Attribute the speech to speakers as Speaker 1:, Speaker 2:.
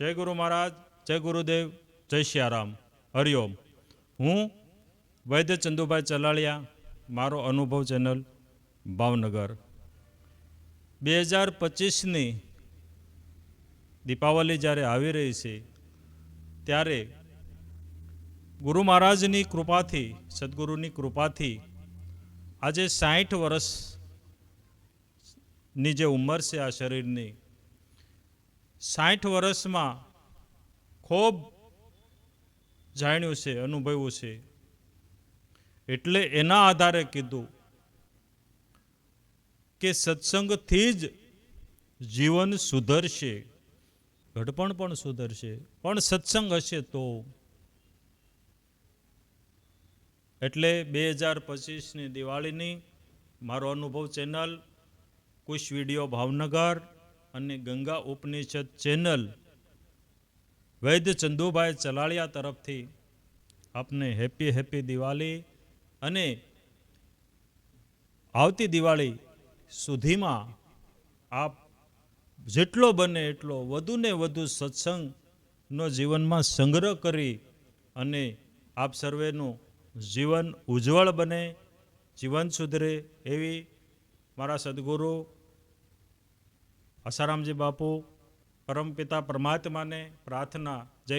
Speaker 1: જય ગુરુ મહારાજ, જય ગુરુદેવ, જય સિયારામ હરિઓમ. હું વૈદ્ય ચંદુભાઈ ચલાળિયા, મારો અનુભવ ચેનલ ભાવનગર. બે હજાર પચીસની દીપાવલી જ્યારે આવી રહી છે, ત્યારે ગુરુ મહારાજની કૃપાથી, સદગુરુની કૃપાથી આજે સાઠ વર્ષની જે ઉંમર છે આ શરીરની સાઠ વર્ષમાં ખૂબ જાણ્યું છે, અનુભવ્યું છે. એટલે એના આધારે કીધું કે સત્સંગથી જ જીવન સુધરશે. ઘડપણ પણ સુધરશે. પણ સત્સંગ હશે તો. એટલે બે હજાર પચીસની દિવાળીની મારો અનુભવ ચેનલ, કુશ વીડિયો ભાવનગર અને ગંગા ઉપનિષદ ચેનલ વૈદ્ય ચંદુભાઈ ચલાળિયા તરફથી આપને હેપી હેપી દિવાળી અને આવતી દિવાળી સુધીમાં આપ જેટલો બને એટલો વધુને વધુ સત્સંગનો જીવનમાં સંગ્રહ કરી અને આપ સર્વેનું જીવન ઉજ્જવળ બને, જીવન સુધરે એવી મારા સદગુરુ આસારામજી બાપુ પરમપિતા પરમાત્માને પ્રાર્થના જય